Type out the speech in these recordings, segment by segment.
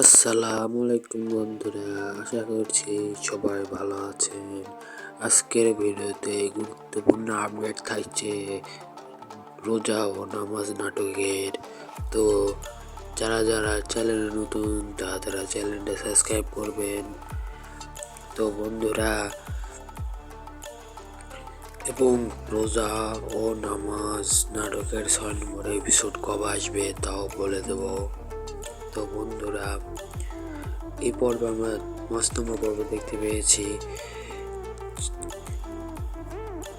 আসসালামু আলাইকুম বন্ধুরা, আশা করছি সবাই ভালো আছেন। আজকের ভিডিওতে গুরুত্বপূর্ণ আপডেট থাকছে রোজা ও নামাজ নাটকের। তো যারা যারা চ্যানেলে নতুন, তারা তারা চ্যানেলটা সাবস্ক্রাইব করবেন। তো বন্ধুরা, এবং রোজা ও নামাজ নাটকের ছয় নম্বর এপিসোড কবে আসবে তাও বলে দেবো। তো বন্ধুরা, এই পর্বে আমরা নম্বর পর্ব দেখতে পেয়েছি।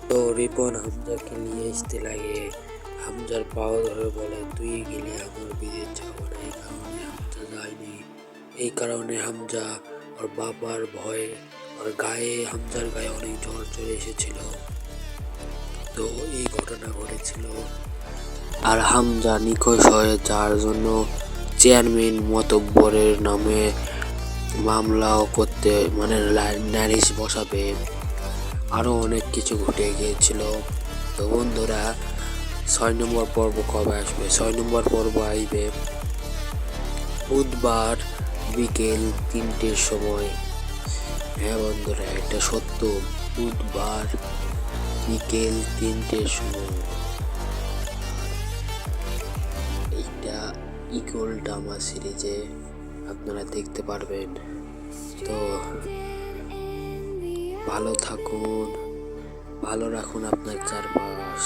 তো রিপন হামজাকে নিয়ে আসতে লাগে। হামজার পাও ধরে বলে, তুই গেলে আমার বিদেশ যাব না, এই কারণে হামজা যায়নি। এই কারণে হামজা ওর বাবার ভয়ে, ওর গায়ে, হামজার গায়ে অনেক জ্বর চলে এসেছিল। তো এই ঘটনা ঘটেছিল। আর হামজা নিখোঁজ হয়ে যাওয়ার জন্য চেয়ারম্যান মতব্বরের নামে মামলাও করতে মানে নারিশ বসাবে। আরও অনেক কিছু ঘটে গিয়েছিল। তো বন্ধুরা, ছয় নম্বর পর্ব কবে আসবে? ছয় নম্বর পর্ব আসবে বুধবার বিকেল তিনটের সময়। হ্যাঁ বন্ধুরা, এটা সত্য। বুধবার বিকেল তিনটের সময়। ইগল ডামা সিরিজে আপনারা দেখতে পারবেন। তো ভালো থাকুন ভালো রাখুন আপনার চারপাশ।